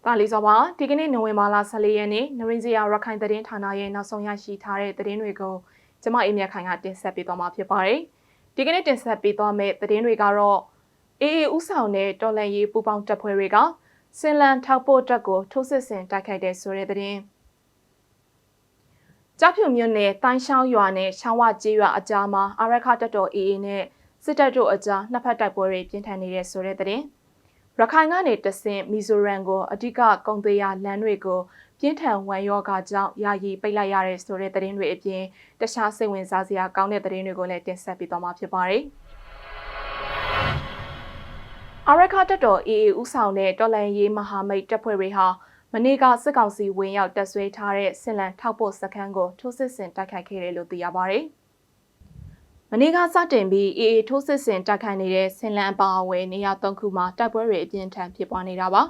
။ဒါလေးစောပါဒီကနေ့နိုဝင်ဘာလ14ရက်နေ့နရင်းစရာရခိုင်သတင်းဌာနရဲ့နောက်ဆုံးရရှိထားတဲ့သတင်းတွေကိုကျမအေးမြတ်ခိုင်ကတင်ဆက်ပေးသွားမှာဖြစ်ပါတယ်။ဒီကနေ့တင်ဆက်ပေးသွားမယ့်သတင်းတွေကတော့အေအေဥဆောင်တဲ့တော်လန်ရေးပူပေါင်းတပ်ဖွဲ့တွေကစင်လန်ထောက်ပို့တပ်ကိုထိုးစစ်ဆင်တိုက်ခိုက်တဲ့ဆိုတဲ့သတင်း။ကြောက်ဖြူမြို့နယ်တိုင်းရှောင်းရွာနဲ့ရှောင်းဝကျေးရွာအကြားမှာအာရခတပ်တော်အေအေနဲ့စစ်တပ်တို့အကြားနှစ်ဖက်တိုက်ပွဲတွေပြင်းထန်နေတဲ့ဆိုတဲ့သတင်း။ ရခိုင်ကနေတဆင့်မီဇိုရမ်ကိုအဓိကကုန်သွယ်ရာလမ်းတွေကိုပြင်းထန်ဝမ်ယောဂကြောင့်ယာယီပိတ်လိုက်ရတဲ့ဆိုတဲ့သတင်းတွေအပြင်တခြားစိတ်ဝင်စားစရာကောင်းတဲ့သတင်းတွေကိုလည်းတင်ဆက်ပေးသွားမှာဖြစ်ပါတယ်။အရခတက်တော် AA ဥဆောင်တဲ့တော်လန်ရေးမဟာမိတ်တပ်ဖွဲ့တွေဟာမနေ့ကစစ်ကောင်စီဝင်ရောက်တပ်ဆွဲထားတဲ့ဆင်လန်ထောက်ပို့စခန်းကိုထိုးစစ်ဆင်တိုက်ခိုက်ခဲ့တယ်လို့သိရပါတယ်။ မနေ့ကစတင်ပြီးအေအေထိုးစစ်ဆင်တိုက်ခိုက်နေတဲ့ဆင်လန်အပါအဝင်နေရာ၃ခုမှာတိုက်ပွဲတွေအပြင်းထန်ဖြစ်ပွားနေတာပါ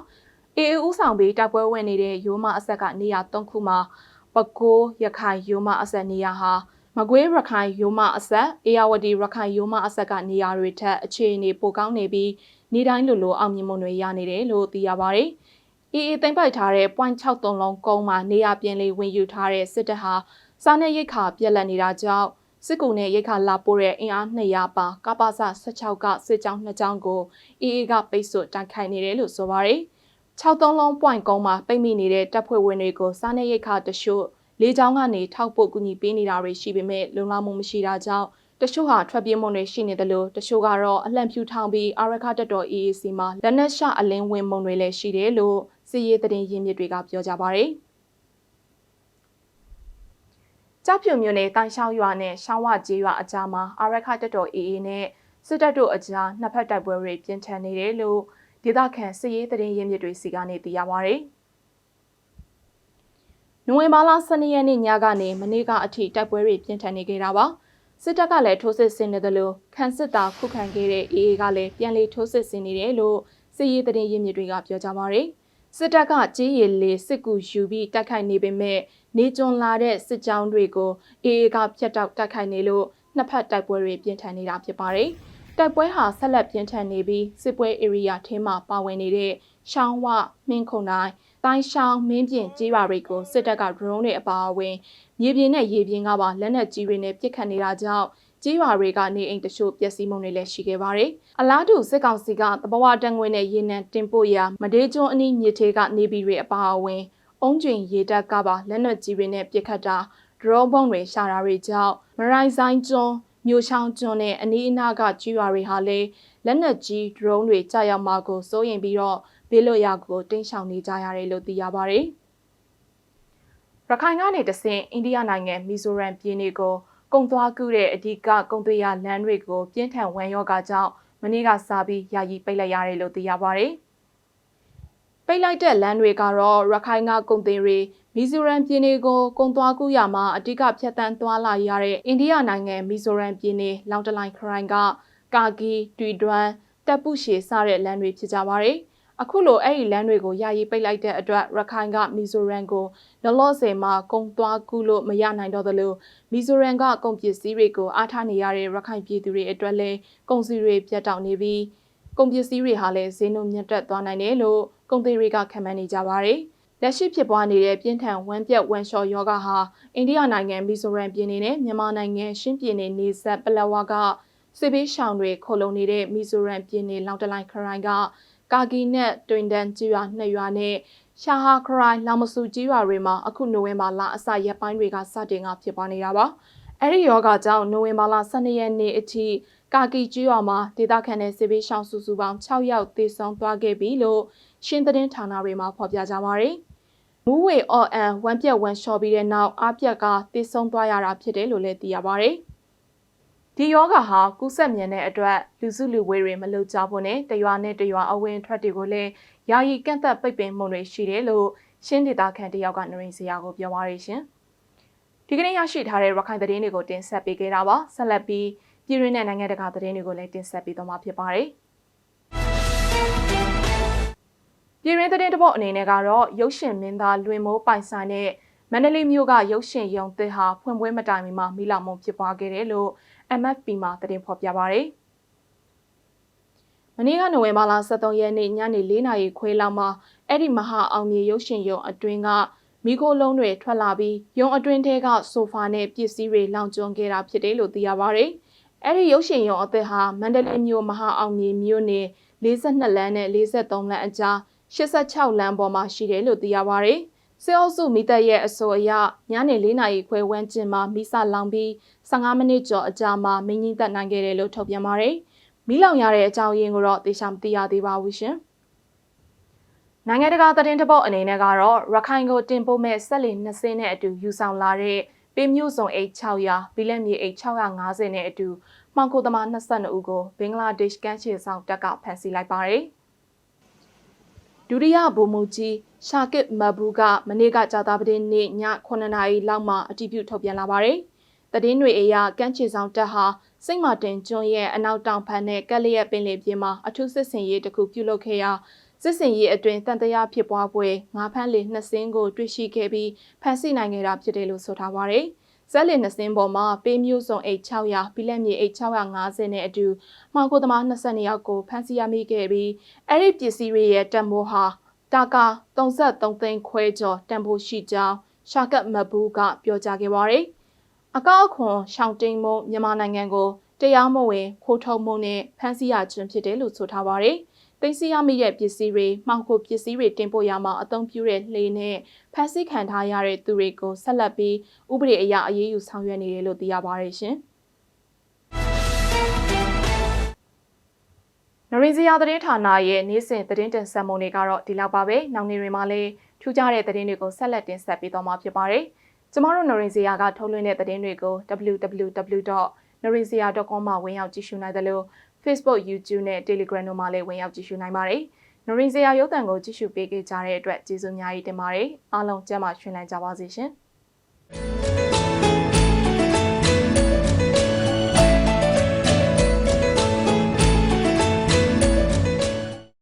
အေအေဦးဆောင်ပြီးတိုက်ပွဲဝင်နေတဲ့ရိုးမအဆက်ကနေရာ၃ခုမှာပကိုးရခိုင်ရိုးမအဆက်နေရာဟာမကွေးရခိုင်ရိုးမအဆက်အေယာဝတီရခိုင်ရိုးမအဆက်ကနေရာတွေထက်အခြေအနေပိုကောင်းနေပြီးနေတိုင်းလိုလိုအောင်မြင်မှုတွေရနေတယ်လို့သိရပါတယ်။အေအေသိမ့်ပိုက်ထားတဲ့ .63 လုံးကုန်းမှာနေရာပြင်လေးဝင်ယူထားတဲ့စစ်တပ်ဟာစားနပ်ရိက္ခာပြက်လက်နေတာကြောင့် စစ်ကူနဲ့ရိတ်ခါလာပို့တဲ့အင်အား200ပါကပ္ပစ16ကစစ်ကြောင်း2ကြောင်းကိုအေအေကပိတ်ဆို့တိုက်ခိုက်နေတယ်လို့ဆိုပါရယ်63လုံး point ကုန်းမှာပိတ်မိနေတဲ့တပ်ဖွဲ့ဝင်တွေကိုစားနပ်ရိတ်ခါတရှို့လေးချောင်းကနေထောက်ပို့ကူညီပေးနေတာတွေရှိပေမဲ့လုံလောက်မှုမရှိတာကြောင့်တချို့ဟာထွက်ပြေးမှုတွေရှိနေတယ်လို့တချို့ကတော့အလံဖြူထောင်ပြီးအာရခတက်တော် EAC မှာလက်နက်ရှအလင်းဝင်မှုတွေလည်းရှိတယ်လို့စီရေးသတင်းရင်းမြစ်တွေကပြောကြပါရယ်။ ကြောက်ဖြူမြို့နယ်တိုင်ရှောင်းရွာနဲ့ရှောင်းဝကျေးရွာအကြားမှာအာရခတက်တော်အေအေနဲ့စစ်တပ်တို့အကြားနှစ်ဖက်တိုက်ပွဲတွေပြင်းထန်နေတယ်လို့ဒေသခံစစ်ရေးသတင်းရင်းမြစ်တွေစီကနေသိရပါဗျ။နိုဝင်ဘာလ12ရက်နေ့ညကနေမနေ့ကအထိတိုက်ပွဲတွေပြင်းထန်နေကြတာပါ။စစ်တပ်ကလည်းထိုးစစ်ဆင်နေတယ်လို့ခန့်စစ်တာခုခံခဲ့တဲ့အေအေကလည်းပြန်လည်ထိုးစစ်ဆင်နေတယ်လို့စစ်ရေးသတင်းရင်းမြစ်တွေကပြောကြပါဗျ။ စစ်တပ်ကကြီးရည်လေးစစ်ကူယူပြီးတိုက်ခိုက်နေပေမဲ့နေကျွန်းလာတဲ့စစ်ကြောင်းတွေကိုအေအေကဖျက်တောက်တိုက်ခိုက်နေလို့နှစ်ဖက်တိုက်ပွဲတွေပြင်းထန်နေတာဖြစ်ပါတယ်။တိုက်ပွဲဟာဆက်လက်ပြင်းထန်နေပြီးစစ်ပွဲ area ထဲမှာပါဝင်နေတဲ့ရှောင်းဝမင်းခုံတိုင်းတိုင်းရှောင်းမင်းပြင်ကြီးပါတွေကိုစစ်တပ်က drone တွေအပါအဝင်မြေပြင်နဲ့ရေပြင်ကပါလက်နက်ကြီးတွေနဲ့ပစ်ခတ်နေတာကြောင့် ကြေးရွာတွေကနေအိမ်တချို့ပျက်စီးမှုတွေလည်းရှိခဲ့ပါတယ်။အလားတူစစ်ကောင်စီကတဘဝတန်ငွေနဲ့ရေနံတင်ပို့ရာမဒေးကျွန်းအနီးမြစ်သေးကနေပြည်တွေအပါအဝင်အုံးကျင်ရေတပ်ကပါလက်နက်ကြီးတွေနဲ့ပစ်ခတ်တာဒရုန်းဘုံတွေရှာတာတွေကြောင့်မရိုင်းဆိုင်ကျွန်းမြို့ချောင်းကျွန်းနဲ့အနီးအနားကကျွရွာတွေဟာလည်းလက်နက်ကြီးဒရုန်းတွေကြာရောက်မှာကိုစိုးရင်ပြီးတော့ဘေးလွတ်ရာကိုတင်းရှောင်နေကြရတယ်လို့သိရပါတယ်။ရခိုင်ကနေတဆင့်အိန္ဒိယနိုင်ငံမီဇိုရမ်ပြည်နယ်ကို ကုန်သွားကူးတဲ့အဓိကကုန်သွယ်ရလမ်းတွေကိုပြင်းထန်ဝမ်းရောဂါကြောင့်မနေ့ကစားပြီးယာယီပိတ်လိုက်ရတယ်လို့သိရပါဗျ။ပိတ်လိုက်တဲ့လမ်းတွေကတော့ရခိုင်ကကုန်သွယ်တွေမီဇိုရမ်ပြည်နယ်ကိုကုန်သွားကူးရမှာအဓိကဖြတ်တန်းသွားလာရတဲ့အိန္ဒိယနိုင်ငံမီဇိုရမ်ပြည်နယ်လောင်တလိုင်ခရိုင်ကကာဂီတွီဒွမ်တပ်ပုရှေစတဲ့လမ်းတွေဖြစ်ကြပါတယ်။ အခုလိုအဲ့ဒီလမ်းတွေကိုယာယီပိတ်လိုက်တဲ့အတွက်ရခိုင်ကမီဇိုရမ်ကိုလောလောဆယ်မှာကုံသွားကူးလို့မရနိုင်တော့သလိုမီဇိုရမ်ကကုန်ပစ္စည်းတွေကိုအားထားနေရတဲ့ရခိုင်ပြည်သူတွေအတွက်လည်းကုန်စည်တွေပြတ်တောက်နေပြီးကုန်ပစ္စည်းတွေဟာလည်းဈေးနှုန်းမြင့်တက်သွားနိုင်တယ်လို့ကုန်သည်တွေကခန့်မှန်းနေကြပါတယ်။လက်ရှိဖြစ်ပွားနေတဲ့ပြင်းထန်ဝမ်းပြက်ဝမ်းလျှော်ယောဂဟာအိန္ဒိယနိုင်ငံမီဇိုရမ်ပြည်နယ်နဲ့မြန်မာနိုင်ငံရှင်းပြည်နယ်နေဆက်ပလက်ဝကစစ်ဘေးရှောင်တွေခိုလုံနေတဲ့မီဇိုရမ်ပြည်နယ်လောင်တလိုင်ခရိုင်က ကာဂီနဲ့တွင်တန်ကြီးရွာနှစ်ရွာနဲ့ရှာဟာခရိုင်လောင်မဆူကြီးရွာတွေမှာအခုနိုဝင်ဘာလအစရက်ပိုင်းတွေကစတင်ကဖြစ်ပွားနေတာပါအဲ့ဒီယောဂကြောင့်နိုဝင်ဘာလ12ရက်နေ့အထိကာကီကြီးရွာမှာဒေသခံတဲ့စစ်ဘေးရှောင်စုစုပေါင်း6ယောက်သေဆုံးသွားခဲ့ပြီလို့ရှင်းသတင်းဌာနတွေမှာဖော်ပြကြပါရယ်မူးဝေအော်အန်ဝမ်ပြက်ဝမ်လျှော်ပြီးတဲ့နောက်အပြက်ကသေဆုံးသွားရတာဖြစ်တယ်လို့လည်းသိရပါရယ် ဒီယောဂဟာကူးဆက်မြန်တဲ့အတွက်လူစုလူဝေးတွေမလုပ်ကြဖို့နဲ့တရွာနဲ့တရွာအဝင်ထွက်တွေကိုလည်းယာယီကန့်သက်ပိတ်ပင်မှုတွေရှိတယ်လို့ရှင်းဒေတာခန်တယောက်ကနရင်စရာကိုပြောပါရရှင်။ဒီကနေ့ရရှိထားတဲ့ရခိုင်သတင်းတွေကိုတင်ဆက်ပေးခဲ့တာပါ။ဆက်လက်ပြီးပြည်တွင်းနဲ့နိုင်ငံတကာသတင်းတွေကိုလည်းတင်ဆက်ပေးသွားမှာဖြစ်ပါတယ်။ပြည်တွင်းသတင်းတပုတ်အနေနဲ့ကတော့ရုပ်ရှင်မင်းသားလွင်မိုးပိုင်ဆိုင်တဲ့မန္တလေးမြို့ကရုပ်ရှင်ရုံသစ်ဟာဖွင့်ပွဲမတိုင်မီမှာမိလောင်မှုဖြစ်ပွားခဲ့တယ်လို့ MFP မှာသတင်းဖော်ပြပါရယ်။မနေ့ကနိုဝင်ဘာလ23ရက်နေ့ညနေ4နာရီခွဲလောက်မှာအဲ့ဒီမဟာအောင်မြေရုပ်ရှင်ရုံအတွင်းကမိခိုးလုံးတွေထွက်လာပြီးရုံအတွင်းထဲကဆိုဖာနဲ့ပစ္စည်းတွေလောင်ကျွမ်းခဲ့တာဖြစ်တယ်လို့သိရပါဗျ။အဲ့ဒီရုပ်ရှင်ရုံအသစ်ဟာမန္တလေးမြို့မဟာအောင်မြေမြို့နယ်42လမ်းနဲ့43လမ်းအကြား86လမ်းပေါ်မှာရှိတယ်လို့သိရပါဗျ။ စေအုပ်စုမိသက်ရဲ့အဆိုအရညနေ4နာရီခွဲဝန်းကျင်မှာမိစလောင်ပြီး15မိနစ်ကျော်အကြာမှာမင်းကြီးတက်နိုင်ခဲ့တယ်လို့ထုတ်ပြန်ပါတယ်။မိလောင်ရတဲ့အကြောင်းရင်းကိုတော့သေချာမသိရသေးပါဘူးရှင်။နိုင်ငံတကာသတင်းတပုတ်အနေနဲ့ကတော့ရခိုင်ကိုတင်ပို့မဲ့ဆက်လီ20စင်းနဲ့အတူယူဆောင်လာတဲ့ပေးမျိုးစုံ H600 ဘီလက်မြေ H650 နဲ့အတူမှောင်ခိုသမား22ဦးကိုဘင်္ဂလားဒေ့ရှ်ကမ်းခြေဆောင်တပ်ကဖမ်းဆီးလိုက်ပါတယ်။ ဒုတိယဗိုလ်မှူးကြီးရှာကစ်မဘူကမနေ့ကကြာတာပတင်းနေ့ည9နာရီလောက်မှအတည်ပြုထုတ်ပြန်လာပါတယ်။သတင်းတွေအရကမ်းခြေဆောင်တပ်ဟာစိတ်မာတင်ကျွန်းရဲ့အနောက်တောင်ဖက်နဲ့ကက်လျက်ပင်လယ်ပြင်မှာအထူးစစ်ဆင်ရေးတစ်ခုပြုလုပ်ခဲ့ရာစစ်စင်ရေးအတွင်းတန်တရားဖြစ်ပွားပွဲငါးဖမ်းလေနှစ်စင်းကိုတွေ့ရှိခဲ့ပြီးဖမ်းဆီးနိုင်ခဲ့တာဖြစ်တယ်လို့ဆိုထားပါတယ်။ ဇက်လီနှစ်စင်းပေါ်မှာပေးမျိုးစုံ H600 ဘီလက်မြေ H650 နဲ့အတူမှောင်ခိုသမား22ယောက်ကိုဖမ်းဆီးရမိခဲ့ပြီးအဲ့ဒီပစ္စည်းတွေရဲ့တန်ဖိုးဟာတာကာ33သိန်းခွဲကျော်တန်ဖိုးရှိကြောင်းရှာကတ်မဘူးကပြောကြားခဲ့ပါတယ်။အကောက်အခွန်ရှောင်းတိန်မုံမြန်မာနိုင်ငံကိုတရားမဝင်ခိုးထုတ်မှုနဲ့ဖမ်းဆီးရခြင်းဖြစ်တယ်လို့ဆိုထားပါတယ်။ သိသိရမိတဲ့ပစ္စည်းတွေမှောင်ခိုပစ္စည်းတွေတင်ပို့ရမှာအသုံးပြုတဲ့လှေနဲ့ဖမ်းဆီးခံထားရတဲ့သူတွေကိုဆက်လက်ပြီးဥပဒေအရအရေးယူဆောင်ရွက်နေတယ်လို့သိရပါတယ်ရှင်။နရင်းစရာသတင်းဌာနရဲ့နေ့စဉ်သတင်းတင်ဆက်မှုတွေကတော့ဒီလောက်ပါပဲ။နောက်နေ့တွေမှာလည်းထူးခြားတဲ့သတင်းတွေကိုဆက်လက်တင်ဆက်ပေးသွားမှာဖြစ်ပါတယ်။ကျမတို့နရင်းစရာကထုတ်လွှင့်တဲ့သတင်းတွေကို www.narinzia.com မှာဝင်ရောက်ကြည့်ရှုနိုင်တယ်လို့ Facebook, YouTube နဲ့ Telegram တို့မှာလည်းဝင်ရောက်ကြည့်ရှုနိုင်ပါတယ်။နော်ရင်စရာရုပ်သံကိုကြည့်ရှုပေးကြတဲ့အတွက်ကျေးဇူးအများကြီးတင်ပါတယ်။အားလုံးကျမ်းမာရှင်လန်းကြပါစေရှင်။